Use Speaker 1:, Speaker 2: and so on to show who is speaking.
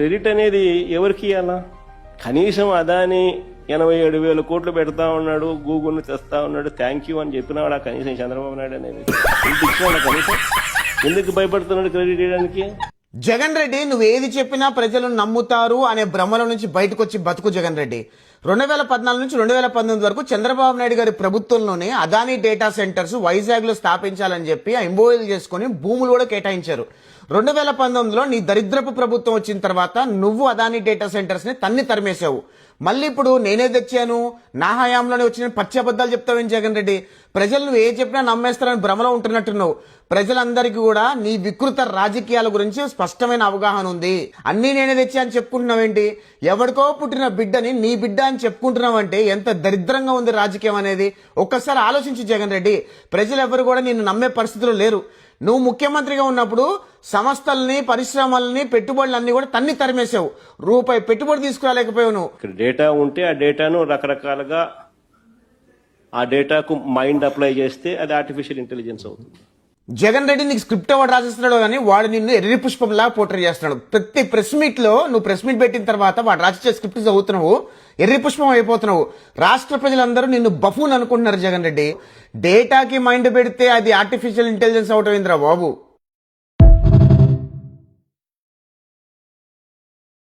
Speaker 1: Credit అనేది ఎవరికి ఇవ్వాలా కనీసం అదాని ఎనభై ఏడు వేల కోట్లు పెడతా ఉన్నాడు గూగుల్ని తెస్తా ఉన్నాడు థ్యాంక్ యూ అని చెప్పినవాడు ఆ కనీసం చంద్రబాబు నాయుడు అనేది. కనీసం? ఎందుకు భయపడుతున్నాడు క్రెడిట్ ఇవ్వడానికి
Speaker 2: జగన్ రెడ్డి నువ్వు ఏది చెప్పినా ప్రజలు నమ్ముతారు అనే భ్రమల నుంచి బయటకు వచ్చి బతుకు జగన్ రెడ్డి. రెండు వేల పద్నాలుగు నుంచి రెండు వేల పంతొమ్మిది వరకు చంద్రబాబు నాయుడు గారి ప్రభుత్వంలోనే అదానీ డేటా సెంటర్స్ వైజాగ్లో స్థాపించాలని చెప్పి ఎంబోయిల్ చేసుకుని భూములు కూడా కేటాయించారు. రెండు వేల పంతొమ్మిదిలో నీ దరిద్రపు ప్రభుత్వం వచ్చిన తర్వాత నువ్వు అదానీ డేటా సెంటర్స్ని తన్ని తరిమేశావు. మళ్ళీ ఇప్పుడు నేనే తెచ్చాను నా హయాంలోనే వచ్చిన పచ్చబద్దాలు చెప్తావేం జగన్ రెడ్డి? ప్రజలు నువ్వు ఏ చెప్పినా నమ్మేస్తారని భ్రమలో ఉంటున్నట్టున్నావు. ప్రజలందరికీ కూడా నీ వికృత రాజకీయాల గురించి స్పష్టమైన అవగాహన ఉంది. అన్నీ నేనే తెచ్చా అని చెప్పుకుంటున్నావేంటి? ఎవరికో పుట్టిన బిడ్డని నీ బిడ్డ అని చెప్పుకుంటున్నావంటే ఎంత దరిద్రంగా ఉంది రాజకీయం అనేది? ఒక్కసారి ఆలోచించు జగన్ రెడ్డి. ప్రజలు ఎవరు కూడా నిన్ను నమ్మే పరిస్థితులు లేరు. నువ్వు ముఖ్యమంత్రిగా ఉన్నప్పుడు సంస్థల్ని పరిశ్రమల్ని పెట్టుబడులన్నీ కూడా తన్ని తరిమేశావు. రూపాయి పెట్టుబడి తీసుకురాలేకపోయావు నువ్వు.
Speaker 1: డేటా ఉంటే ఆ డేటాను రకరకాలుగా ఆ డేటాకు మైండ్ అప్లై చేస్తే అది ఆర్టిఫిషియల్ ఇంటెలిజెన్స్ అవుతుంది.
Speaker 2: జగన్ రెడ్డి నీకు స్క్రిప్ట్ వాడు రాసిస్తున్నాడు కానీ వాడు నిన్ను ఎర్రి పుష్పంలా పోర్ట్రే చేస్తున్నాడు. ప్రతి ప్రెస్ మీట్లో నువ్వు ప్రెస్ మీట్ పెట్టిన తర్వాత వాడు రాసిచ్చే స్క్రిప్ట్ చదువుతున్నావు ఎర్రి పుష్పం అయిపోతున్నావు. రాష్ట్ర ప్రజలందరూ నిన్ను బఫూన్ అనుకుంటున్నారు జగన్ రెడ్డి. డేటాకి మైండ్ పెడితే అది ఆర్టిఫిషియల్ ఇంటెలిజెన్స్ అవటం బాబు?